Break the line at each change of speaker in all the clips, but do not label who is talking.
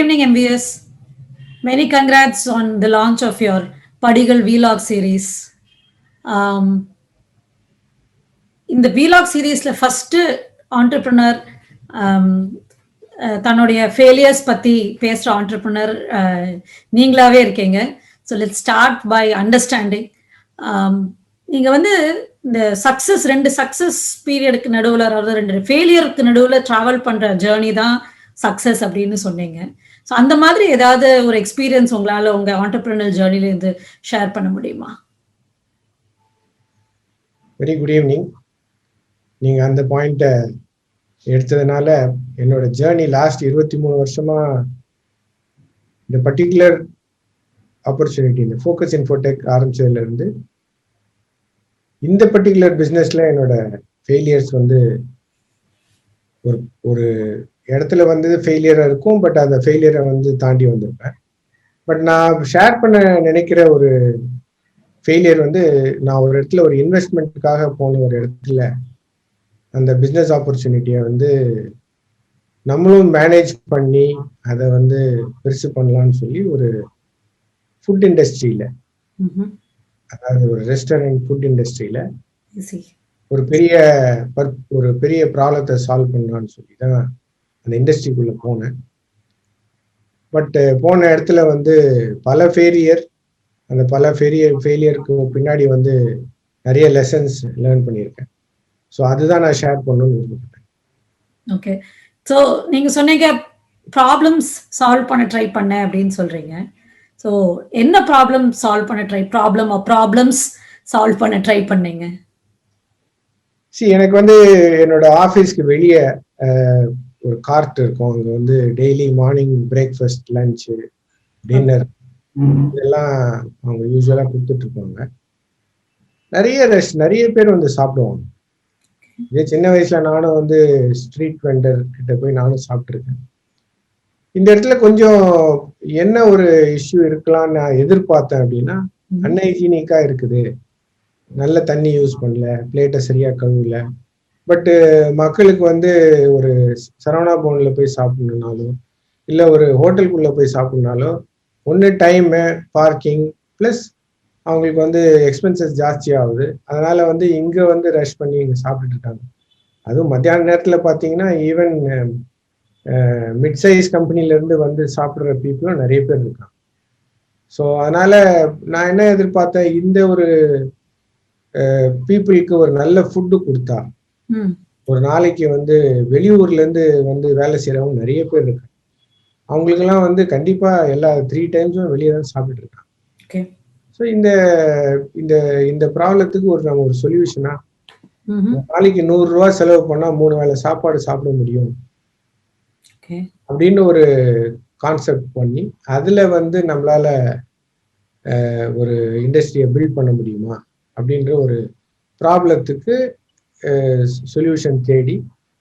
evening, MVS. Many congrats on the launch of your Padigal Vlog series. Um, இந்த vlog சீரீஸில் first entrepreneur தன்னுடைய failures பத்தி பேசுகிற entrepreneur uh, நீங்களாவே இருக்கீங்க so let start by understanding நீங்க வந்து இந்த சக்சஸ் ரெண்டு சக்ஸஸ் பீரியடுக்கு நடுவில் அதாவது ரெண்டு ஃபெயிலியருக்கு நடுவில் ட்ராவல் பண்ற ஜேர்னி தான் சக்ஸஸ் அப்படின்னு சொன்னீங்க ஸோ அந்த மாதிரி ஏதாவது ஒரு எக்ஸ்பீரியன்ஸ் உங்களால உங்க ஆண்டர்பிரினல் ஜேர்னிலிருந்து ஷேர் பண்ண முடியுமா?
வெரி குட் ஈவினிங் நீங்கள் அந்த பாயிண்ட்டை எடுத்ததுனால என்னோட ஜேர்னி லாஸ்ட் இருபத்தி மூணு வருஷமா இந்த பர்டிகுலர் ஆப்பர்ச்சுனிட்டி இந்த ஃபோக்கஸ் இன்ஃபோடெக் ஆரம்பிச்சதுலேருந்து இந்த பர்டிகுலர் பிஸ்னஸில் என்னோட ஃபெயிலியர்ஸ் வந்து ஒரு ஒரு இடத்துல வந்து ஃபெயிலியராக இருக்கும் பட் அந்த ஃபெயிலியரை வந்து தாண்டி வந்திருப்பேன். பட் நான் ஷேர் பண்ண நினைக்கிற ஒரு ஃபெயிலியர் வந்து நான் ஒரு இடத்துல ஒரு இன்வெஸ்ட்மெண்ட்டுக்காக போன ஒரு இடத்துல அந்த பிஸ்னஸ் ஆப்பர்ச்சுனிட்டியை வந்து நம்மளும் மேனேஜ் பண்ணி அதை வந்து பெருசு பண்ணலாம்னு சொல்லி ஒரு ஃபுட் இண்டஸ்ட்ரியில அதாவது ஒரு ரெஸ்டாரண்ட் ஃபுட் இண்டஸ்ட்ரியில ஒரு பெரிய ஒரு பெரிய ப்ராப்ளத்தை சால்வ் பண்ணலான்னு சொல்லி தான் அந்த இண்டஸ்ட்ரிக்குள்ள போனேன். பட் போன இடத்துல வந்து பல ஃபெயிலியர் அந்த பல ஃபெயிலியர் ஃபெயிலியருக்கு பின்னாடி வந்து நிறைய லெசன்ஸ் லேர்ன் பண்ணியிருக்கேன். ஸோ அதுதான் நான் ஷேர் பண்ணணும்னு விரும்புகிறேன்
ஓகே ஸோ நீங்க சொன்னீங்க ப்ராப்ளம்ஸ் சால்வ் பண்ண ட்ரை பண்ணேன் அப்படின்னு சொல்றீங்க. ஸோ என்ன ப்ராப்ளம் சால்வ் பண்ண ட்ரை ப்ராப்ளம் ப்ராப்ளம்ஸ் சால்வ் பண்ண ட்ரை பண்ணீங்க?
சி எனக்கு வந்து என்னோட ஆஃபீஸ்க்கு வெளியே ஒரு கார்ட் இருக்கும். அங்கே வந்து daily morning breakfast lunch dinner இதெல்லாம் அவங்க யூஸ்வலாக கொடுத்துட்டு இருப்பாங்க நிறைய ரெஸ்ட் நிறைய பேர் வந்து சாப்பிடுவாங்க. இதே சின்ன வயசுல நானும் வந்து ஸ்ட்ரீட் வெண்டர் கிட்ட போய் நானும் சாப்பிட்ருக்கேன். இந்த இடத்துல கொஞ்சம் என்ன ஒரு இஷ்யூ இருக்கலாம்னு நான் எதிர்பார்த்தேன் அப்படின்னா அன்ஹைஜீனிக்கா இருக்குது. நல்ல தண்ணி யூஸ் பண்ணல பிளேட்டை சரியா கழுவல. பட்டு uh, மக்களுக்கு வந்து ஒரு சரவணா பவனில் போய் சாப்பிடணுனாலும் இல்லை ஒரு ஹோட்டலுக்குள்ளே போய் சாப்பிடணுனாலும் ஒன்று டைமு பார்க்கிங் ப்ளஸ் அவங்களுக்கு வந்து எக்ஸ்பென்சஸ் ஜாஸ்தி ஆகுது அதனால் வந்து இங்கே வந்து ரஷ் பண்ணி இங்கே சாப்பிட்டுட்டு இருக்காங்க. அதுவும் மத்தியான நேரத்தில் பார்த்தீங்கன்னா even mid uh, size uh, கம்பெனிலேருந்து வந்து சாப்பிட்ற பீப்புளும் நிறைய பேர் இருக்காங்க. ஸோ அதனால் நான் என்ன எதிர்பார்த்தேன் இந்த ஒரு பீப்புளுக்கு ஒரு நல்ல ஃபுட்டு கொடுத்தா ஒரு நாளைக்கு வந்து வெளியூர்ல இருந்து வந்து வேலை செய்யறவங்க நிறைய பேர் இருக்காங்க. அவங்களுக்கெல்லாம் வந்து கண்டிப்பா எல்லா த்ரீ டைம்ஸும் வெளியே தான் சாப்பிட்டு இருக்காங்க. ஸோ இந்த இந்த இந்த ப்ராப்ளத்துக்கு ஒரு நம்ம ஒரு சொல்யூஷனா நாளைக்கு நூறு ரூபா செலவு பண்ணா மூணு வேளை சாப்பாடு சாப்பிட முடியும். அப்படின்னு ஒரு கான்செப்ட் பண்ணி அதுல வந்து நம்மளால ஒரு இண்டஸ்ட்ரியை பில்ட் பண்ண முடியுமா? அப்படின்ற ஒரு ப்ராப்ளத்துக்கு சொல்யூஷன் தேடி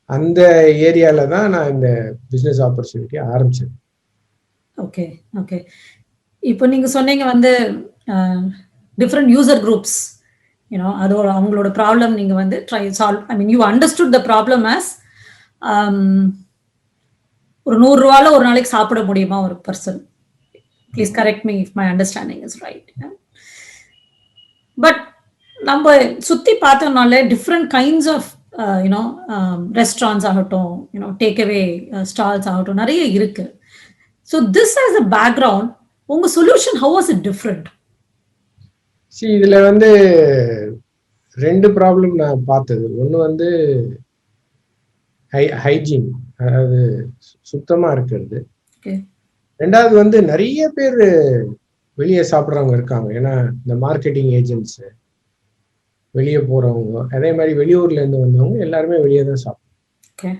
அந்த ஏரியால தான் நான் இந்த பிஸ்னஸ் ஆப்பர்ச்சுனிட்டியை ஆரம்பித்தேன்
ஓகே ஓகே இப்போ நீங்க சொன்னீங்க வந்து டிஃப்ரெண்ட் யூசர் குரூப்ஸ் யூனோ அதோட அவங்களோட ப்ராப்ளம் நீங்க வந்து try solve I mean you understood the problem as ஒரு நூறு ரூபால ஒரு நாளைக்கு சாப்பிட முடியுமா ஒரு person please correct me if my understanding is right but நம்ம சுத்தி பார்த்தோம்னால different kinds of you know restaurants ஆகட்டும் you know take away stalls ஆகட்டும் நிறைய இருக்கு. So this as a background உங்க solution how was it different
see இதுல வந்து ரெண்டு ப்ராப்ளம் நான் பார்த்தது. ஒன்று வந்து ஹை ஹைஜீன் அதாவது சுத்தமா இருக்கிறது. ரெண்டாவது வந்து நிறைய பேர் வெளியே சாப்பிட்றவங்க இருக்காங்க. ஏன்னா இந்த மார்க்கெட்டிங் ஏஜென்ட்ஸ் வெளியே போறவங்க. அதே மாதிரி வெளியூர்ல இருந்து வந்தவங்க எல்லாருமே வெளியே தான் சாப்பிடுவோம்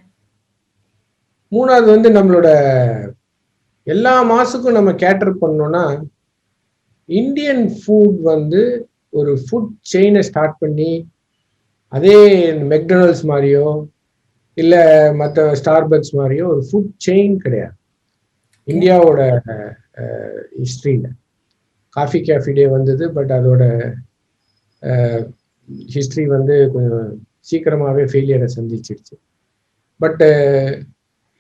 மூணாவது வந்து நம்மளோட எல்லா மாசுக்கும் நம்ம கேட்டர் பண்ணோம்னா இந்தியன் ஃபுட் வந்து ஒரு ஃபுட் செயினை ஸ்டார்ட் பண்ணி அதே மெக்டொனல்ட்ஸ் மாதிரியோ இல்லை மற்ற ஸ்டார்பக்ஸ் மாதிரியோ ஒரு ஃபுட் செயின் கிடையாது. இந்தியாவோட ஹிஸ்ட்ரியில் காஃபி கேஃபி டே வந்தது பட் அதோட ஹிஸ்ட்ரி வந்து கொஞ்சம் சீக்கிரமாகவே ஃபெயிலியரை சந்திச்சிருச்சு. பட்டு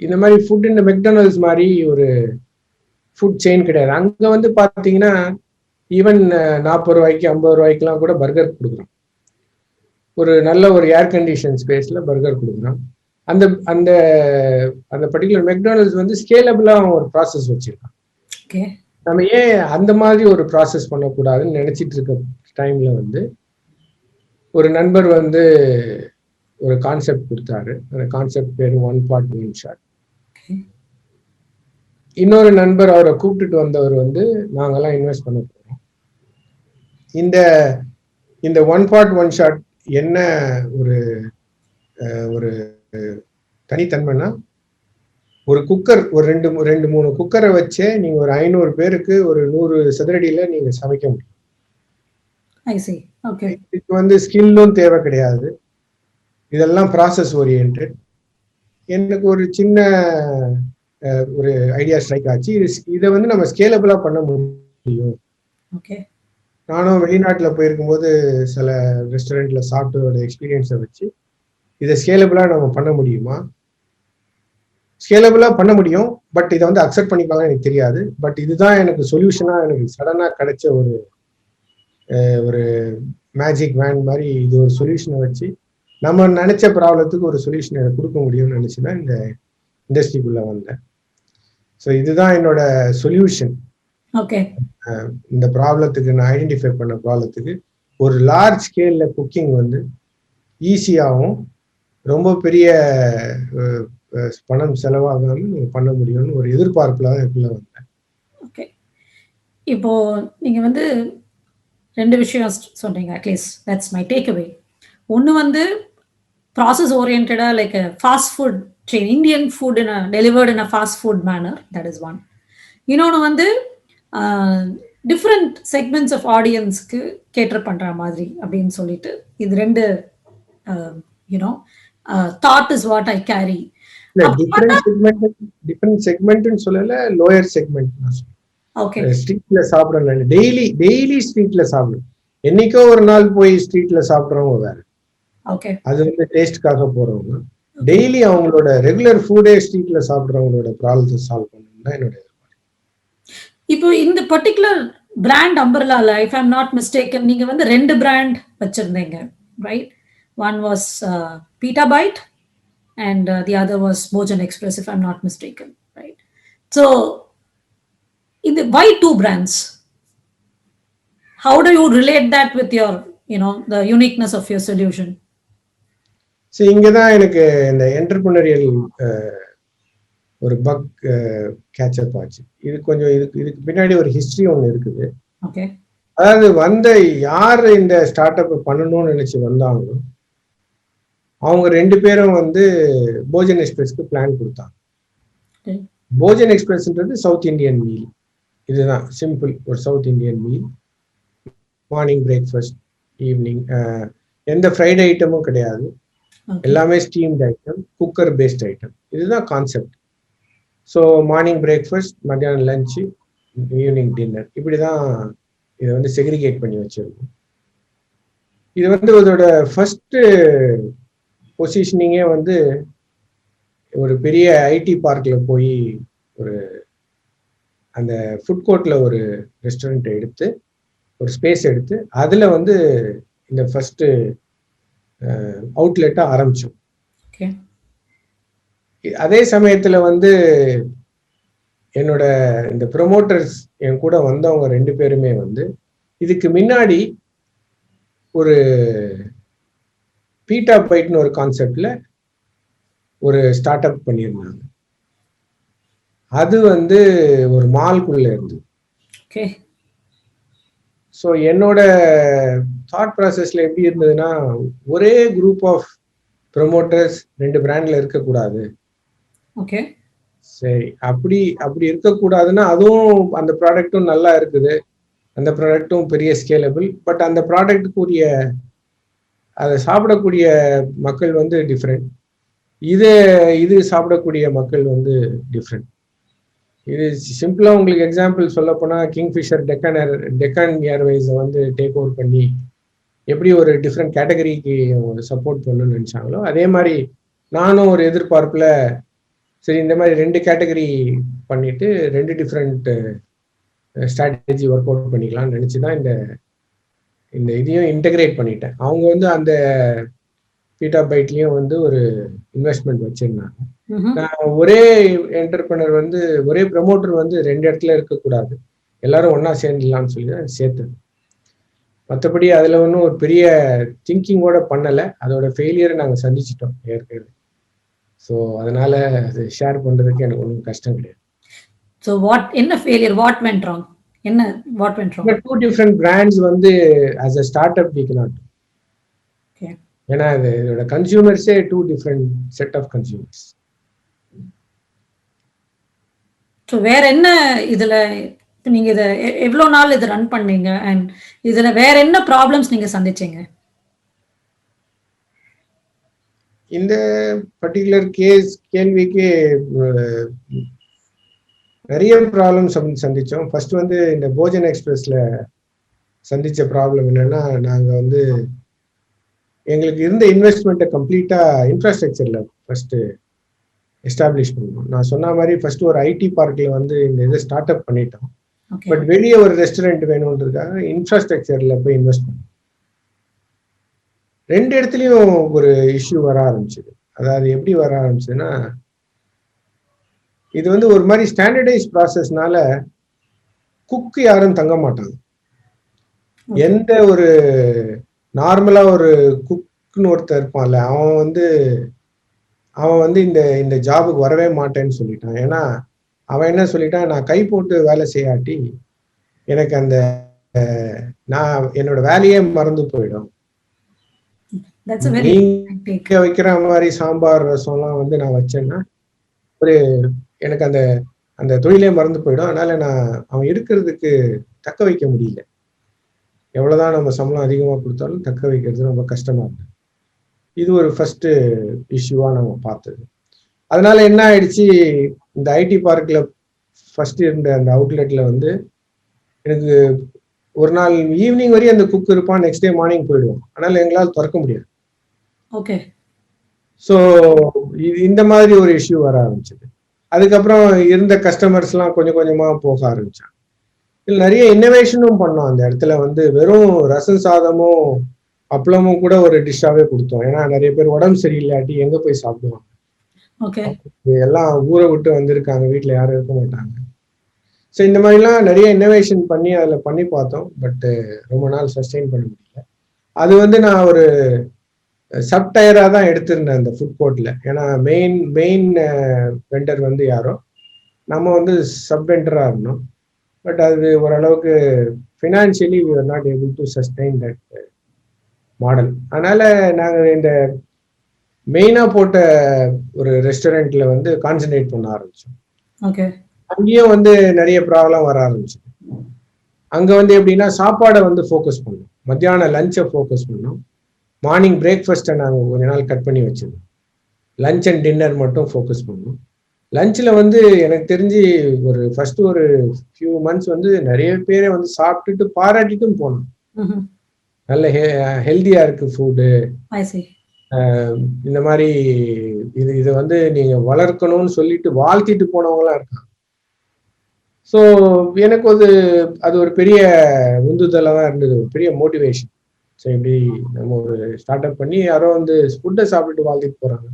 இந்த மாதிரி ஃபுட் இந்த மெக்டொனல்ட்ஸ் மாதிரி ஒரு ஃபுட் செயின் கிடையாது. அங்க வந்து பாத்தீங்கன்னா ஈவன் நாற்பது ரூபாய்க்கு ஐம்பது ரூபாய்க்குலாம் கூட பர்கர் கொடுக்குறோம் ஒரு நல்ல ஒரு ஏர் கண்டிஷன் ஸ்பேஸ்ல பர்கர் கொடுக்குறோம் அந்த அந்த அந்த பர்டிகுலர் மெக்டானல்ட்ஸ் வந்து ஸ்கேலபிளா ஒரு ப்ராசஸ் வச்சிருக்கான். நம்ம ஏன் அந்த மாதிரி ஒரு ப்ராசஸ் பண்ணக்கூடாதுன்னு நினைச்சிட்டு இருக்க டைம்ல வந்து ஒரு நண்பர் வந்து ஒரு கான்செப்ட் கொடுத்தாரு. அந்த கான்செப்ட் பேர் ஒன் பார்ட் ஒன் ஷாட் இன்னொரு நண்பர் அவரை கூப்பிட்டுட்டு வந்தவர் வந்து நாங்கெல்லாம் இன்வெஸ்ட் பண்ண போறோம். இந்த இந்த ஒன் பார்ட் ஒன் ஷாட் என்ன ஒரு ஒரு தனித்தன்மைனா ஒரு குக்கர் ஒரு ரெண்டு ரெண்டு மூணு குக்கரை வச்சே நீங்க ஒரு ஐநூறு பேருக்கு ஒரு நூறு சதுரடியில நீங்க சமைக்க முடியும். இதுக்கு வந்து ஸ்கில்லும் தேவை கிடையாது. இதெல்லாம் ப்ராசஸ் ஓரியன்ட் எனக்கு ஒரு சின்ன ஒரு ஐடியா ஸ்ட்ரைக் ஆச்சு. இது இதை வந்து நம்ம ஸ்கேலபிளா பண்ண முடியும்.
ஓகே
நானும் வெளிநாட்டில் போயிருக்கும்போது சில ரெஸ்டாரண்ட்ல சாப்பிட்டதோட எக்ஸ்பீரியன்ஸை வச்சு இதை ஸ்கேலபிளா நம்ம பண்ண முடியுமா? ஸ்கேலபிளா பண்ண முடியும். பட் இதை வந்து அக்செப்ட் பண்ணிக்கலாம் எனக்கு தெரியாது. பட் இதுதான் எனக்கு சொல்யூஷனா எனக்கு சடனா கிடைச்ச ஒரு ஒரு மேஜிக் வேன் மாதிரி இது ஒரு சொல்யூஷனை வச்சு நம்ம நினைச்ச ப்ராப்ளத்துக்கு ஒரு சொல்யூஷன் கொடுக்க முடியும்னு நினைச்சு தான் இந்த இண்டஸ்ட்ரிக்குள்ள வந்தேன். ஸோ இதுதான் என்னோட சொல்யூஷன்
ஓகே
இந்த ப்ராப்ளத்துக்கு நான் ஐடென்டிஃபை பண்ண ப்ராப்ளத்துக்கு ஒரு லார்ஜ் ஸ்கேல்ல குக்கிங் வந்து ஈஸியாகவும் ரொம்ப பெரிய பணம் செலவாகாம நீங்க பண்ண முடியும்னு ஒரு எதிர்பார்ப்புல தான் இதுக்குள்ள வந்தேன்.
ஓகே இப்போ நீங்க வந்து ரெண்டு விஷயம் சொன்னீங்க at least that's my take away ஒன்று வந்து process ஓரியன்டா like fast food chain Indian food in delivered in a fast food manner that is one இன்னொன்று வந்து டிஃப்ரெண்ட் செக்மெண்ட்ஸ் ஆஃப் ஆடியன்ஸ்க்கு கேட்டர் பண்ற மாதிரி அப்படின்னு சொல்லிட்டு இது ரெண்டு you know that is what I carry
different segment different செக்மெண்ட்னு சொல்லல லோயர் செக்மெண்ட் ஸ்ட்ரீட்ல சாப்பிடணும் டெய்லி டெய்லி ஸ்ட்ரீட்ல சாப்பிடணும் என்னைக்கோ ஒரு நாள் போய் ஸ்ட்ரீட்ல சாப்பிட்றவங்க வேற.
ஓகே
அது வந்து டேஸ்ட்காக போறவங்க. டெய்லி அவங்களோட ரெகுலர் ஃபுட்டே ஸ்ட்ரீட்ல சாப்பிட்றவங்களோட ப்ராப்ளத்தை சால்வ் பண்ணணும் தான் என்னோட
இப்போ இந்த பர்டிகுலர் பிராண்ட் அம்பர்லால இஃப் ஐம் நாட் மிஸ்டேக்கன் நீங்க வந்து ரெண்டு பிராண்ட் வச்சிருந்தீங்க right one was Beta Bite and the other was Bhojan Express if I'm not mistaken right so இது why two brands how do you relate that with your you know the uniqueness of your solution
so இங்கே தான் எனக்கு இந்த என்டர்பிரினரியல் ஒரு buck catch-up ஆச்சு. இது கொஞ்சம் இதுக்கு இதுக்கு பின்னாடி ஒரு ஹிஸ்டரி ஒன்று இருக்குது.
ஓகே
அதாவது வந்த யார் இந்த ஸ்டார்ட் அப் பண்ணணும்னு நினைச்சு வந்தாங்களோ அவங்க ரெண்டு பேரும் வந்து போஜன் எக்ஸ்பிரஸ்க்கு பிளான் கொடுத்தாங்க. போஜன் எக்ஸ்பிரஸ்ன்றது சவுத் இந்தியன் மீல் இதுதான் சிம்பிள் ஒரு South Indian meal. Morning breakfast evening எந்த ஃப்ரைட் ஐட்டமும் கிடையாது. எல்லாமே steamed item cooker based item இதுதான் கான்செப்ட் ஸோ மார்னிங் பிரேக்ஃபாஸ்ட் மத்தியானம் லஞ்சு ஈவினிங் டின்னர் இப்படி தான் இதை வந்து செக்ரிகேட் பண்ணி வச்சிருக்கோம். இது வந்து இதோட ஃபர்ஸ்ட் பொசிஷனிங்கே வந்து ஒரு பெரிய ஐடி பார்க்ல போய் ஒரு அந்த ஃபுட் கோர்ட்ல ஒரு ரெஸ்டாரண்ட் எடுத்து ஒரு ஸ்பேஸ் எடுத்து அதுல வந்து இந்த ஃபர்ஸ்ட் அவுட்லெட்டா ஆரம்பிச்சோம்.
ஓகே
அதே சமயத்துல வந்து என்னோட இந்த ப்ரொமோட்டர்ஸ் என் கூட வந்தவங்க ரெண்டு பேருமே வந்து இதுக்கு முன்னாடி ஒரு பீட்டா பைட்னு ஒரு கான்செப்ட்ல ஒரு ஸ்டார்ட் அப் பண்ணியிருந்தாங்க. அது வந்து ஒரு மால்குள்ள இருந்து.
ஓகே
ஸோ என்னோட தாட் ப்ராசஸ்ல எப்படி இருந்ததுன்னா ஒரே குரூப் ஆஃப் ப்ரொமோட்டர்ஸ் ரெண்டு பிராண்ட்ல இருக்கக்கூடாது.
ஓகே
சரி அப்படி அப்படி இருக்கக்கூடாதுன்னா அதுவும் அந்த ப்ராடக்ட்டும் நல்லா இருக்குது. அந்த ப்ராடக்ட்டும் பெரிய ஸ்கேலபிள் பட் அந்த ப்ராடக்ட்டுக்குரிய அதை சாப்பிடக்கூடிய மக்கள் வந்து டிஃப்ரெண்ட் இது இது சாப்பிடக்கூடிய மக்கள் வந்து டிஃப்ரெண்ட் இது சிம்பிளா உங்களுக்கு எக்ஸாம்பிள் சொல்ல போனா கிங்ஃபிஷர் டெக்கன் ஏர் டெக்கன் ஏர்வேஸை வந்து டேக் ஓவர் பண்ணி எப்படி ஒரு டிஃப்ரெண்ட் கேட்டகரிக்கு சப்போர்ட் பண்ணணும்னு நினைச்சாங்களோ அதே மாதிரி நானும் ஒரு எதிர்பார்ப்புல சரி இந்த மாதிரி ரெண்டு கேட்டகரி பண்ணிட்டு ரெண்டு டிஃப்ரெண்ட் ஸ்ட்ராட்டஜி ஒர்க் அவுட் பண்ணிக்கலாம்னு நினச்சி தான் இந்த இந்த இதையும் இன்டகிரேட் பண்ணிட்டேன். அவங்க வந்து அந்த பீட்டா பைட்லேயும் வந்து ஒரு இன்வெஸ்ட்மெண்ட் வச்சிருந்தாங்க. நான் ஒரே என்டர்பிரனர் வந்து ஒரே ப்ரமோட்டர் வந்து ரெண்டு இடத்துல இருக்கக்கூடாது. எல்லாரும் ஒண்ணா சேர்ந்துடலாம்னு சொல்லி தான் சேர்த்தது. மற்றபடி அதில் ஒன்றும் ஒரு பெரிய திங்கிங்கோட பண்ணலை. அதோட ஃபெயிலியரை நாங்கள் சந்திச்சிட்டோம் ஏற்கனவே. ஸோ அதனால அது ஷேர் பண்ணுறதுக்கு எனக்கு ஒன்றும் கஷ்டம் கிடையாது.
So what என்ன ஃபெயிலியர் வாட் வென்ட் ராங் என்ன what went wrong
two different brands வந்து as a start up we not. ஏன்னா இது இதோட கன்சியூமர்ஸே two different set of consumers
so வேற என்ன இதுல நீங்க இத எ- எவ்வளவு நாள் இது ரன் பண்ணீங்க? அண்ட் இதுல வேற என்ன ப்ராப்ளம்ஸ் நீங்க சந்திச்சீங்க?
இந்த பர்டிகுலர் கேஸ் கேள்விக்கு நிறைய ப்ராப்ளம் சந்திச்சோம். ஃபர்ஸ்ட் வந்து இந்த போஜன் எக்ஸ்பிரஸ்ல சந்திச்ச ப்ராப்ளம் என்னன்னா நாங்க வந்து எங்களுக்கு இருந்த இன்வெஸ்ட்மெண்ட்டை கம்ப்ளீட்டா இன்ஃப்ராஸ்ட்ரக்சர்ல ஃபர்ஸ்ட் எஸ்டாப்ளிஷ் பண்ணோம். நான் சொன்ன மாதிரி ஃபர்ஸ்ட் ஒரு ஐடி பார்க்ல வந்து இந்த இதை ஸ்டார்ட் அப் பண்ணிட்டோம். பட் வெளியே ஒரு ரெஸ்டாரண்ட் வேணுன்றதுக்காக இன்ஃப்ராஸ்ட்ரக்சர்ல போய் இன்வெஸ்ட் பண்ணோம். ரெண்டு இடத்துலயும் ஒரு இஷ்யூ வர ஆரம்பிச்சது. அதாவது எப்படி வர ஆரம்பிச்சதுன்னா இது வந்து ஒரு மாதிரி ஸ்டாண்டர்டைஸ் ப்ராசஸ்னால குக் யாரும் தங்க மாட்டாங்க. எந்த ஒரு நார்மலா ஒரு குக்னு ஒருத்தர் இருப்பான்ல அவன் வந்து அவன் வந்து இந்த இந்த ஜாபுக்கு வரவே மாட்டேன்னு சொல்லிட்டான். ஏன்னா அவன் என்ன சொல்லிட்டான் நான் கை போட்டு வேலை செய்யாட்டி எனக்கு அந்த நான் என்னோட வேலையே மறந்து போயிடும். நீங்க வைக்கிற மாதிரி சாம்பார் ரசம்லாம் வந்து நான் வச்சேன்னா ஒரு எனக்கு அந்த அந்த தொழிலே மறந்து போயிடும். அதனால நான் அவன் இருக்கிறதுக்கு தக்க வைக்க முடியல. எவ்வளவுதான் நம்ம சம்பளம் அதிகமா கொடுத்தாலும் தக்க வைக்கிறது ரொம்ப கஷ்டமா இருக்கு. இது ஒரு ஃபர்ஸ்ட் இஷ்யூவா நம்ம பார்த்தது. அதனால என்ன ஆயிடுச்சு? இந்த ஐடி பார்க்ல ஃபர்ஸ்ட் இருந்த அந்த அவுட்லெட்ல வந்து எனக்கு ஒரு நாள் ஈவினிங் வரையும் அந்த குக் இருப்பான் நெக்ஸ்ட் டே மார்னிங் போயிடுவான். அதனால எங்களால் திறக்க முடியாது.
ஓகே
ஸோ இந்த மாதிரி ஒரு இஷ்யூ வர ஆரம்பிச்சது. அதுக்கப்புறம் இருந்த கஸ்டமர்ஸ்லாம் கொஞ்சம் கொஞ்சமா போக ஆரம்பிச்சாங்க. நிறைய இன்னோவேஷனும் பண்ணோம். அந்த இடத்துல வந்து வெறும் ரசம் சாதமும் அப்பளமும் கூட ஒரு டிஷ்ஷாவே கொடுத்தோம். ஏன்னா நிறைய பேர் உடம்பு சரியில்லாட்டி எங்க போய் சாப்பிடுவாங்க? எல்லாம் ஊரை விட்டு வந்திருக்காங்க. வீட்டில் யாரும் இருக்க மாட்டாங்க. ஸோ இந்த மாதிரிலாம் நிறைய இன்னோவேஷன் பண்ணி அதில் பண்ணி பார்த்தோம். பட் ரொம்ப நாள் சஸ்டெயின் பண்ண முடியல. அது வந்து நான் ஒரு சப் டயராக தான் எடுத்திருந்தேன் அந்த ஃபுட் கோர்ட்டில் ஏன்னா மெயின் மெயின் வெண்டர் வந்து யாரோ? நம்ம வந்து சப் வெண்டராக இருந்தோம். பட் அது ஓரளவுக்கு financially we are not able to sustain that model அதனால நாங்கள் இந்த மெயினாக போட்ட ஒரு ரெஸ்டாரண்ட்ல வந்து கான்சென்ட்ரேட் பண்ண ஆரம்பிச்சோம்.
ஓகே
அங்கேயும் வந்து நிறைய ப்ராப்ளம் வர ஆரம்பிச்சு அங்க வந்து எப்படின்னா சாப்பாடை வந்து ஃபோக்கஸ் பண்ணோம். மத்தியானம் லஞ்சை ஃபோக்கஸ் பண்ணோம். மார்னிங் பிரேக்ஃபாஸ்ட்டை நாங்கள் கொஞ்ச நாள் கட் பண்ணி வச்சிருந்தோம். லஞ்ச் அண்ட் டின்னர் மட்டும் ஃபோக்கஸ் பண்ணோம். லஞ்சில் வந்து எனக்கு தெரிஞ்சு ஒரு ஃபர்ஸ்ட் ஒரு ஃபியூ மந்த்ஸ் வந்து நிறைய பேரை வந்து சாப்பிட்டுட்டு பாராட்டிட்டும் போனோம். நல்ல ஹெ ஹெல்த்தியாக இருக்கு ஃபுட்டு. இந்த மாதிரி இது இதை வந்து நீங்க வளர்க்கணும்னு சொல்லிட்டு வாழ்த்திட்டு போனவங்களாம் இருக்காங்க. ஸோ எனக்கு ஒரு அது ஒரு பெரிய உந்துதலாக தான் இருந்தது ஒரு பெரிய மோட்டிவேஷன் ஸோ இப்படி நம்ம ஒரு ஸ்டார்ட் அப் பண்ணி யாரோ வந்து ஃபுட்டை சாப்பிட்டுட்டு வாழ்த்திட்டு போறாங்க.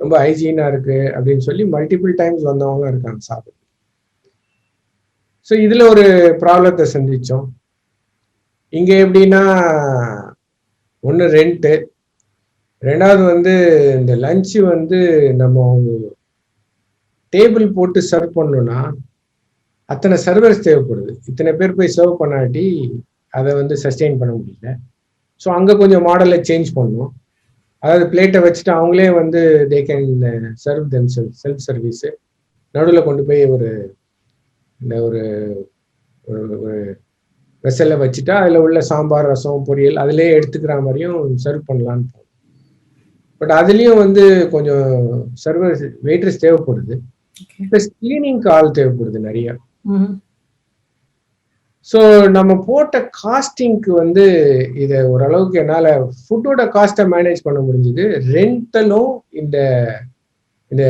ரொம்ப ஹைஜீனா இருக்கு அப்படின்னு சொல்லி மல்டிபிள் டைம்ஸ் வந்தவங்க இருக்காங்க சாப்பிட்டு ஸோ இதுல ஒரு ப்ராப்ளத்தை சந்திச்சோம். இங்க எப்படின்னா ஒன்று ரெண்ட்டு ரெண்டாவது வந்து இந்த லஞ்சு வந்து நம்ம டேபிள் போட்டு சர்வ் பண்ணோம்னா அத்தனை சர்வர்ஸ் தேவைப்படுது. இத்தனை பேர் போய் சர்வ் பண்ணாட்டி அதை வந்து சஸ்டெயின் பண்ண முடியல. ஸோ அங்கே கொஞ்சம் மாடலை சேஞ்ச் பண்ணோம். அதாவது பிளேட்டை வச்சுட்டு அவங்களே வந்து they can serve them self self service நடுவில் கொண்டு போய் ஒரு இந்த ஒரு ஒரு வெசலில் வச்சுட்டா அதில் உள்ள சாம்பார் ரசம் பொரியல் அதிலே எடுத்துக்கிற மாதிரியும் சர்வ் பண்ணலான்னு பட் அதுலேயும் வந்து கொஞ்சம் சர்வர்ஸ் வெயிட்ரஸ் தேவைப்படுது. ப்ளஸ் கிளீனிங்க்கு ஆள் தேவைப்படுது நிறைய. ஸோ நம்ம போட்ட காஸ்டிங்க்கு வந்து இதை ஓரளவுக்கு என்னால் ஃபுட்டோட காஸ்ட்டை மேனேஜ் பண்ண முடிஞ்சுது. ரெண்டலும் இந்த இந்த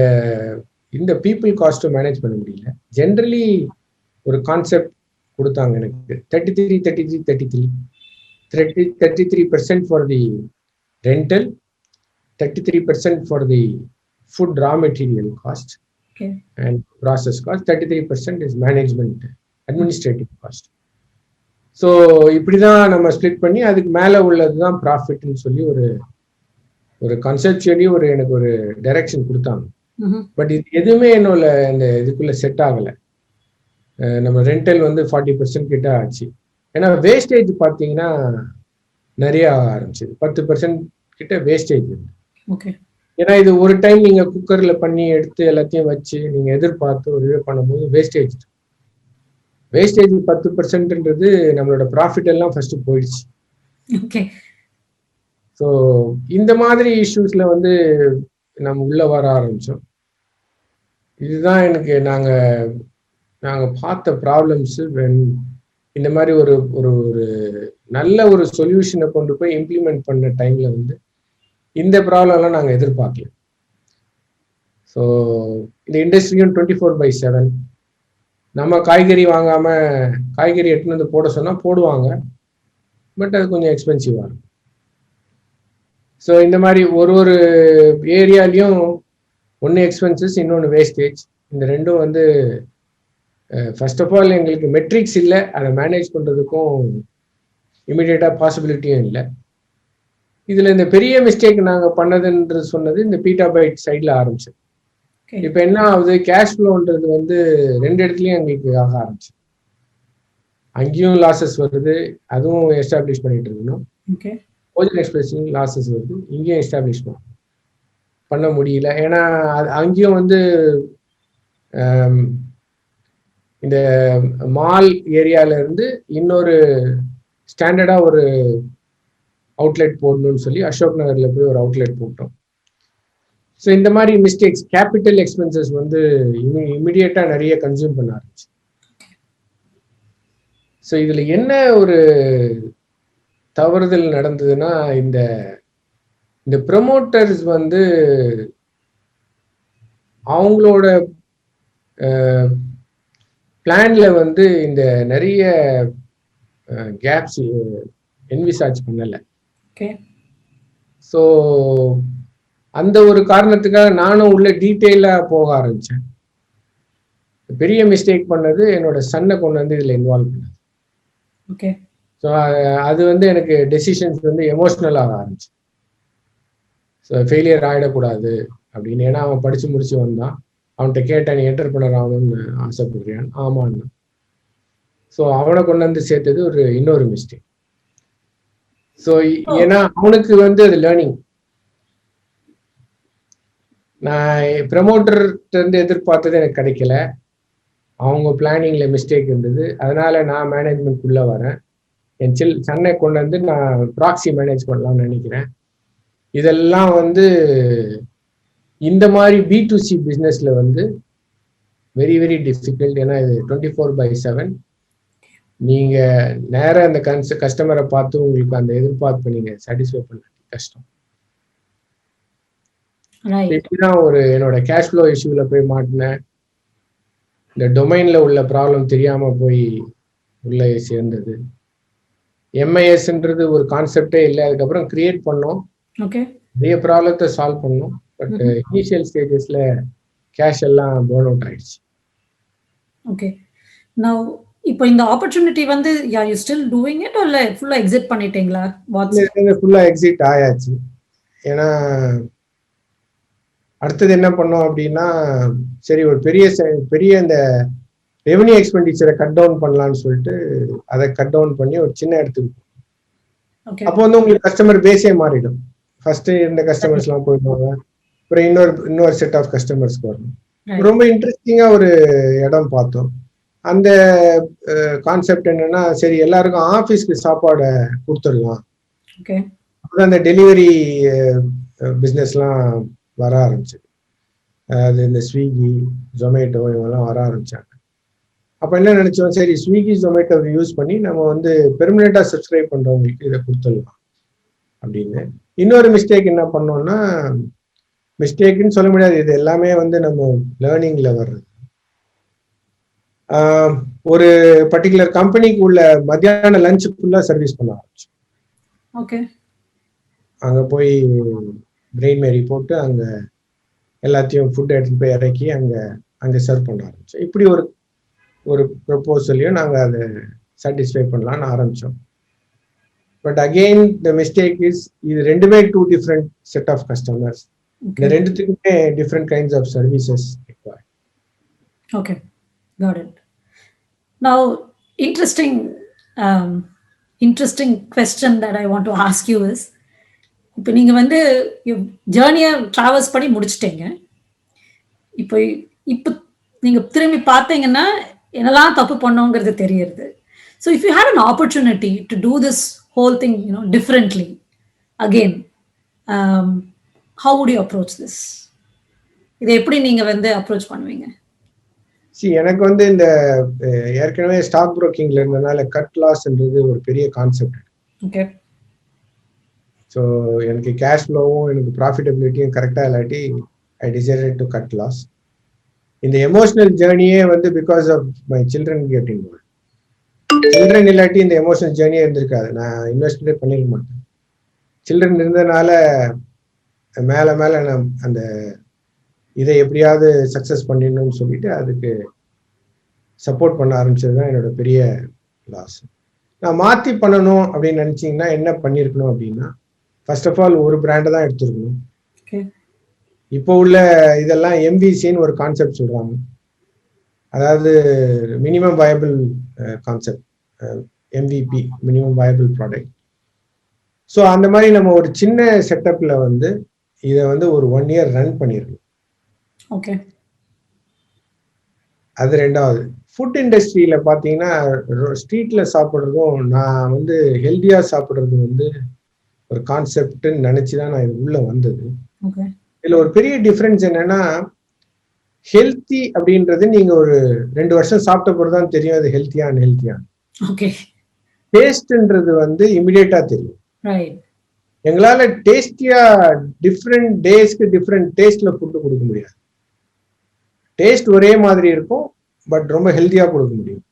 இந்த பீப்புள் காஸ்ட்டும் மேனேஜ் பண்ண முடியல. ஜென்ரலி ஒரு கான்செப்ட் கொடுத்தாங்க எனக்கு. Thirty three thirty three thirty three thirty thirty three percent for the rental thirty three percent for the food raw material cost
Okay.
and process cost. 33% is management administrative cost. So இப்படிதான் நம்ம split பண்ணி அதுக்கு மேலே உள்ளது தான் ப்ராஃபிட்னு சொல்லி ஒரு ஒரு கன்செப்சுவலி ஒரு எனக்கு ஒரு டைரக்ஷன் கொடுத்தாங்க. பட் இது எதுவுமே என்னோட இந்த இதுக்குள்ள செட் ஆகலை. நம்ம ரெண்டல் வந்து ஃபார்ட்டி பர்சன்ட் கிட்ட ஆச்சு. ஏன்னா வேஸ்டேஜ் பார்த்தீங்கன்னா நிறைய ஆக ஆரம்பிச்சது. பத்து பர்சன்ட் கிட்ட வேஸ்டேஜ் இருக்கு.
ஓகே
ஏன்னா இது ஒரு டைம் நீங்க குக்கர்ல பண்ணி எடுத்து எல்லாத்தையும் வச்சு நீங்க எதிர்பார்த்து ஒரு இது பண்ணும்போது வேஸ்டேஜ் வேஸ்டேஜ் பத்து பர்சன்ட்ன்றது நம்மளோட ப்ராஃபிட் எல்லாம் ஃபர்ஸ்ட் போயிடுச்சு. ஸோ இந்த மாதிரி இஷ்யூஸ்ல வந்து நம்ம உள்ள வர ஆரம்பிச்சோம். இதுதான் எனக்கு நாங்க நாங்க பார்த்த ப்ராப்ளம்ஸ் இந்த மாதிரி ஒரு ஒரு ஒரு நல்ல ஒரு சொல்யூஷனை கொண்டு போய் இம்ப்ளிமெண்ட் பண்ண டைம்ல வந்து இந்த ப்ராப்ளம்லாம் நாங்கள் எதிர்பார்க்கல. ஸோ இந்த இண்டஸ்ட்ரியும் டுவெண்ட்டி ஃபோர் பை செவன் நம்ம காய்கறி வாங்காம காய்கறி எடுத்துன்னு வந்து போட சொன்னா போடுவாங்க. பட் அது கொஞ்சம் எக்ஸ்பென்சிவா இருக்கும். ஸோ இந்த மாதிரி ஒரு ஒரு ஏரியாலையும் ஒன்று எக்ஸ்பென்சஸ் இன்னொன்று வேஸ்டேஜ் இந்த ரெண்டும் வந்து ஃபர்ஸ்ட் ஆஃப் ஆல் எங்களுக்கு மெட்ரிக்ஸ் இல்லை. அதை மேனேஜ் பண்ணுறதுக்கும் இமிடியேட்டாக பாசிபிலிட்டியும் இல்லை. இதில் இந்த பெரிய மிஸ்டேக் நாங்கள் பண்ணதுன்றது சொன்னது இந்த பீட்டா பைட் சைடில் ஆரம்பிச்சது. இப்ப என்ன ஆகுது? கேஷ் ஃப்ளோன்றது வந்து ரெண்டு இடத்துலயும் எங்களுக்கு ஆக ஆரம்பிச்சு. அங்கேயும் லாசஸ் வருது. அதுவும் எஸ்டாப்ளிஷ் பண்ணிட்டு இருக்கணும். ஓஜன் எக்ஸ்பிரஸ்லையும் லாசஸ் வருது. இங்கேயும் எஸ்டாப்ளிஷ் பண்ண முடியல. ஏன்னா அங்கேயும் வந்து இந்த மால் ஏரியால இருந்து இன்னொரு ஸ்டாண்டர்டா ஒரு அவுட்லெட் போடணும்னு சொல்லி அசோக் நகர்ல போய் ஒரு அவுட்லெட் போட்டோம். ஸோ இந்த மாதிரி மிஸ்டேக்ஸ் கேபிட்டல் எக்ஸ்பென்சஸ் வந்து இமிடியேட்டா நிறைய கன்சியூம் பண்ண ஆரம்பிச்சு. ஸோ இதுல என்ன ஒரு தவறுதல் நடந்ததுன்னா இந்த இந்த ப்ரமோட்டர்ஸ் வந்து அவங்களோட பிளான்ல வந்து இந்த நிறைய கேப்ஸ் என்விசார்ஜ் பண்ணலை. ஸோ அந்த ஒரு காரணத்துக்காக நானும் உள்ள டீட்டெயிலாக போக ஆரம்பிச்சேன். பெரிய மிஸ்டேக் பண்ணது என்னோட சன்னை கொண்டு வந்து இதில் இன்வால்வ் பண்ணது.
ஓகே
ஸோ அது வந்து எனக்கு டெசிஷன்ஸ் வந்து எமோஷ்னல் ஆக ஆரம்பிச்சு ஸோ ஃபெயிலியர் ஆகிடக்கூடாது அப்படின்னு. ஏன்னா அவன் படித்து முடிச்சு வந்தான். அவன்கிட்ட கேட்டேன் நீ என்டர்பிரனர் ஆகணும்னு ஆசைப்படுறியான் ஆமான்னு. ஸோ அவனை கொண்டு வந்து சேர்த்தது ஒரு இன்னொரு மிஸ்டேக் ஸோ ஏன்னா அவனுக்கு வந்து அது லேர்னிங் நான் ப்ரமோட்டர் எதிர்பார்த்தது எனக்கு கிடைக்கல. அவங்க பிளானிங்கில் மிஸ்டேக் இருந்தது. அதனால நான் மேனேஜ்மெண்ட்குள்ளே வரேன். என் சில் சென்னை கொண்டு வந்து நான் ப்ராக்சி மேனேஜ் பண்ணலாம்னு நினைக்கிறேன். இதெல்லாம் வந்து இந்த மாதிரி பி டு சி பிஸ்னஸில் வந்து வெரி வெரி டிஃபிகல்ட் ஏன்னா இது டுவெண்ட்டி ஃபோர் பை செவன் நீங்கள் நேராக அந்த கன்ஸ் கஸ்டமரை பார்த்து உங்களுக்கு அந்த எதிர்பார்ப்பு நீங்கள் சாட்டிஸ்ஃபை பண்ண கஷ்டம்.
ரைட்
இப்படிதான் ஒரு என்னோட கேஷ் ஃப்ளோ இஷ்யூல போய் மாட்டினேன். இந்த டொமைன்ல உள்ள ப்ராப்ளம் தெரியாம போய் உள்ள சேர்ந்தது. எம்ஐஎஸ்ன்றது ஒரு கான்செப்டே இல்லை. அதுக்கப்புறம் கிரியேட் பண்ணோம்.
ஓகே
நிறைய ப்ராப்ளத்தை சால்வ் பண்ணோம். பட் இனிஷியல் ஸ்டேஜஸ்ல கேஷ் எல்லாம் பேர்ன் அவுட் ஆயிடுச்சு.
ஓகே நான் இப்போ இந்த ஆப்பர்ச்சுனிட்டி வந்து yeah you still doing it இல்ல ஃபுல்லா எக்ஸிட் பண்ணிட்டீங்களா? வாட்ஸ்
ஃபுல்லா எக்ஸிட் ஆயாச்சு. ஏன்னா அடுத்தது என்ன பண்ணோம் அப்படின்னா சரி ஒரு பெரிய பெரிய இந்த ரெவன்யூ எக்ஸ்பெண்டிச்சரை கட் டவுன் பண்ணலாம்னு சொல்லிட்டு அதை கட் டவுன் பண்ணி ஒரு சின்ன இடத்துக்கு அப்போ வந்து உங்களுக்கு கஸ்டமர் பேஸே மாறிடும். ஃபர்ஸ்ட் இருந்த கஸ்டமர்ஸ் எல்லாம் போயிடுவாங்க. அப்புறம் இன்னொரு இன்னொரு செட் ஆஃப் கஸ்டமர்ஸ்க்கு வரணும் ரொம்ப இன்ட்ரெஸ்டிங்கா ஒரு இடம் பார்த்தோம். அந்த கான்செப்ட் என்னன்னா சரி எல்லாருக்கும் ஆஃபீஸ்க்கு சாப்பாடை கொடுத்துடலாம். அந்த டெலிவரி பிஸ்னஸ்லாம் வர ஆரம்பிச்சது. அது இந்த ஸ்விக்கி ஜொமேட்டோ இவங்கெல்லாம் வர ஆரம்பிச்சாங்க. அப்போ என்ன நினைச்சோம்? சரி ஸ்விக்கி ஜொமேட்டோ யூஸ் பண்ணி நம்ம வந்து பெர்மனெண்டா சப்ஸ்கிரைப் பண்றவங்களுக்கு இதை கொடுத்துடலாம் அப்படின்னு. இன்னொரு மிஸ்டேக் என்ன பண்ணோம்னா மிஸ்டேக்குன்னு சொல்ல முடியாது. இது எல்லாமே வந்து நம்ம லேர்னிங்ல வர்றது. ஒரு பர்டிகுலர் கம்பெனிக்கு உள்ள மத்தியான லஞ்சுக்குள்ள சர்வீஸ் பண்ண ஆரம்பிச்சோம்.
ஓகே
அங்க போய் பிரெயின் மேரி போட்டு அங்க எல்லாத்தையும் ஃபுட் எடுத்துட்டு போய் இறக்கி அங்க அங்க சர்வ் பண்ண ஆரம்பிச்சோம். இப்படி ஒரு ஒரு ப்ரொப்போசலையும் நாங்க அதை சாட்டிஸ்ஃபை பண்ணலாம்னு ஆரம்பிச்சோம். But again the mistake is இது ரெண்டுமே two different set of customers இந்த
ஓகே
ரெண்டுத்துக்குமே different kinds of services.
Now, interesting, um, interesting question that I want to ask you is, இப்போ நீங்க வந்து ஜேர்னியை ட்ராவல்ஸ் பண்ணி முடிச்சிட்டீங்க. இப்போ இப்போ நீங்க திரும்பி பார்த்தீங்கன்னா என்னெல்லாம் தப்பு பண்ணோங்கிறது தெரியுது so if you have an opportunity to do this whole thing you know differently again how would you approach this இதை எப்படி நீங்க வந்து அப்ரோச் பண்ணுவீங்க?
சி எனக்கு வந்து இந்த ஏற்கனவே ஸ்டாக் புரோக்கிங்ல இருந்தனால கட் லாஸ்ன்றது ஒரு பெரிய கான்செப்ட்
ஓகே
ஸோ எனக்கு கேஷ் ஃப்ளோவும் எனக்கு ப்ராஃபிட்டபிலிட்டியும் கரெக்டாக இல்லாட்டி I decided to cut loss இந்த எமோஷனல் ஜேர்னியே வந்து because of my children getting children இல்லாட்டி இந்த எமோஷனல் ஜேர்னியே இருந்திருக்காது. நான் இன்வெஸ்டே பண்ணிருக்க மாட்டேன். சில்ட்ரன் இருந்ததுனால மேலே மேலே நான் அந்த இதை எப்படியாவது சக்ஸஸ் பண்ணிடணும்னு சொல்லிட்டு அதுக்கு சப்போர்ட் பண்ண ஆரம்பிச்சது தான் என்னோட பெரிய லாஸ் நான் மாற்றி பண்ணணும் அப்படின்னு நினச்சிங்கன்னா என்ன பண்ணியிருக்கணும் அப்படின்னா ஃபர்ஸ்ட் ஆஃப் ஆல் ஒரு பிராண்டை தான் எடுத்துருக்கணும். இப்போ உள்ள இதெல்லாம் எம்விசின்னு ஒரு கான்செப்ட் சொல்றாங்க. அதாவது minimum viable concept MVP minimum viable product so அந்த மாதிரி நம்ம ஒரு சின்ன செட்டப்ல வந்து இதை வந்து ஒரு ஒன் இயர் ரன் பண்ணிருக்கணும்.
ஓகே
அது ரெண்டாவது. ஃபுட் இண்டஸ்ட்ரியில பார்த்தீங்கன்னா ஸ்ட்ரீட்ல சாப்பிட்றதும் நான் வந்து ஹெல்த்தியா சாப்பிட்றது வந்து ஒரு கான்செப்ட்னு நினைச்சு தான் நான் இது உள்ள வந்தது. இதுல ஒரு பெரிய டிஃபரன்ஸ் என்னன்னா ஹெல்த்தி அப்படின்றது நீங்க ஒரு ரெண்டு வருஷம் சாப்பிட்ட பிறகு தான் தெரியும் அது ஹெல்த்தியா அன்ஹெல்த்தியா
ஓகே
டேஸ்ட்ன்றது வந்து இமிடியேட்டா தெரியும். எங்களால டேஸ்டியா டிஃப்ரெண்ட் டேஸ்க்கு டிஃப்ரெண்ட் டேஸ்ட்ல ஃபுட்டு கொடுக்க முடியாது. டேஸ்ட் ஒரே மாதிரி இருக்கும் பட் ரொம்ப ஹெல்த்தியா கொடுக்க முடியும்.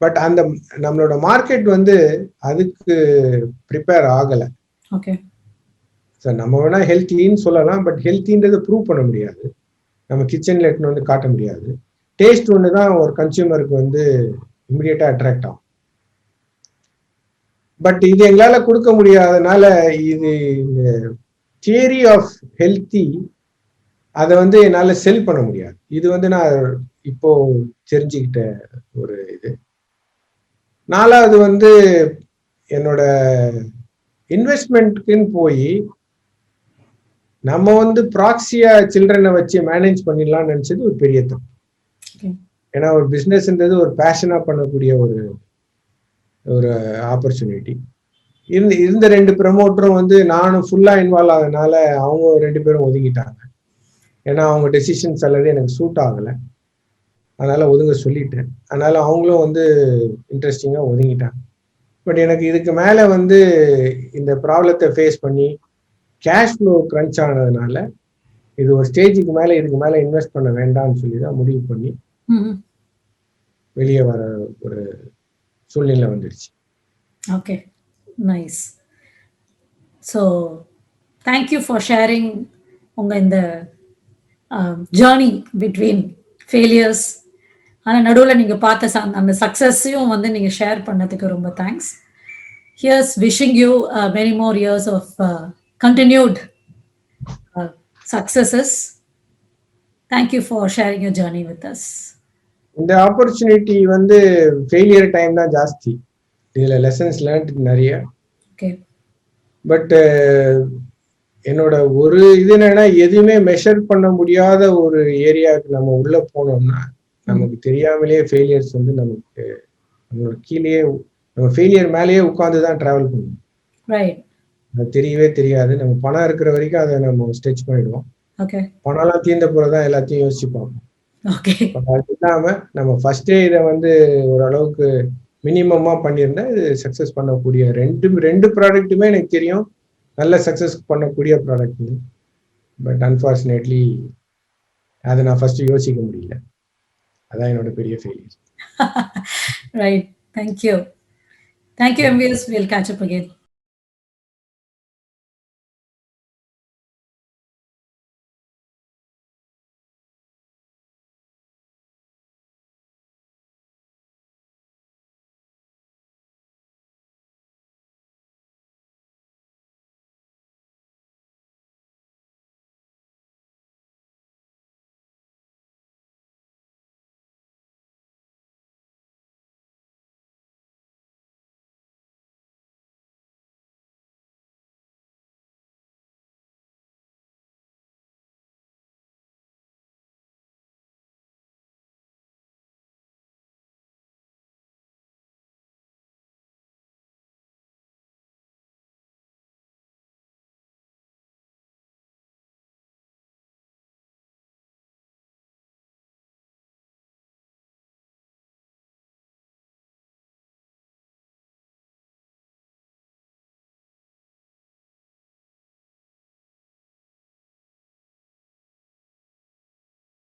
பட் அந்த நம்மளோட மார்க்கெட் வந்து அதுக்கு ப்ரிப்பேர் ஆகலை.
ஓகே
சார் நம்ம வேணா ஹெல்த்தின்னு சொல்லலாம் பட் ஹெல்த்தின்றதை ப்ரூவ் பண்ண முடியாது. நம்ம கிச்சன்ல எட்டுன்னு வந்து காட்ட முடியாது. டேஸ்ட் ஒன்று தான் ஒரு கன்சியூமருக்கு வந்து இமிடியேட்டா அட்ராக்ட் ஆகும். பட் இது எங்களால் கொடுக்க முடியாதனால இது இந்த தியரி ஆஃப் ஹெல்த்தி அதை வந்து என்னால் செல் பண்ண முடியாது. இது வந்து நான் இப்போ தெரிஞ்சுக்கிட்ட ஒரு இது. நாலாவது வந்து என்னோட இன்வெஸ்ட்மெண்ட்டுக்குன்னு போய் நம்ம வந்து ப்ராக்சியா சில்ட்ரனை வச்சு மேனேஜ் பண்ணிடலாம்னு நினைச்சது ஒரு பெரிய தப்பு. ஏன்னா ஒரு பிஸ்னஸ்ன்றது ஒரு பேஷனா பண்ணக்கூடிய ஒரு ஒரு ஆப்பர்ச்சுனிட்டி இருந்த இருந்த ரெண்டு ப்ரமோட்டரும் வந்து நானும் ஃபுல்லா இன்வால்வ் ஆனதுனால அவங்க ரெண்டு பேரும் ஒதுங்கிட்டாங்க. ஏன்னா அவங்க டெசிஷன்ஸ் அல்லது எனக்கு சூட் ஆகலை. அதனால ஒதுங்க சொல்லிட்டேன். அதனால அவங்களும் வந்து இன்ட்ரெஸ்டிங்கா ஒதுங்கிட்டாங்க. பட் எனக்கு இதுக்கு மேல வந்து இந்த ப்ராப்ளத்தை ஃபேஸ் பண்ணி கேஷ் ஃப்ளோ க்ரன்ச் ஆனதுனால இது ஒரு ஸ்டேஜுக்கு மேல இதுக்கு மேல இன்வெஸ்ட் பண்ண வேண்டாம்னு சொல்லி தான் முடிவு பண்ணி வெளியே வர ஒரு சூழ்நிலை வந்துடுச்சு.
Okay nice so thank you for sharing உங்கள் இந்த ஜேர்னி பிட்வீன் ஃபெயிலியர்ஸ் ஆனால் நடுவில் நீங்கள் பார்த்த அந்த சக்ஸஸையும் வந்து நீங்கள் ஷேர் பண்ணதுக்கு ரொம்ப thanks here's wishing you many more years of continued successes thank you for sharing your journey with us
இந்த ஆப்பர்ச்சுனிட்டி வந்து ஃபெயிலியர் டைம் தான் ஜாஸ்தி. இதுல லெசன்ஸ் லேர்ன்ட் நிறைய.
ஓகே
பட் என்னோட ஒரு இது என்னன்னா எதுவுமே மெஷர் பண்ண முடியாத ஒரு ஏரியாவுக்கு நம்ம உள்ள போனோம்னா நமக்கு தெரியாமலே ஃபெயிலியர்ஸ் வந்து நமக்கு நம்மளோட கீழேயே நம்ம ஃபெயிலியர் மேலேயே உட்காந்து தான் டிராவல் பண்ணுவோம். அது தெரியவே தெரியாது. நம்ம பணம் இருக்கிற வரைக்கும் அதை நம்ம ஸ்டெச் பண்ணிடுவோம்.
ஓகே
பணம்லாம் தீர்ந்த பிறகு தான் எல்லாத்தையும் யோசிச்சு பார்ப்போம். அது இல்லாம நம்ம ஃபர்ஸ்டே இதை வந்து ஓரளவுக்கு மினிமமா பண்ணியிருந்தா இது சக்சஸ் பண்ணக்கூடிய ரெண்டு ரெண்டு ப்ராடக்ட்டுமே எனக்கு தெரியும். நல்ல சக்சஸ் பண்ணக்கூடிய ப்ராடக்ட் பட் அன்ஃபார்ச்சுனேட்லி அதை நான் ஃபர்ஸ்ட் யோசிக்க முடியல. அதான் என்னோட பெரிய failure
right. Thank you. Thank you, MVS. We'll catch up again.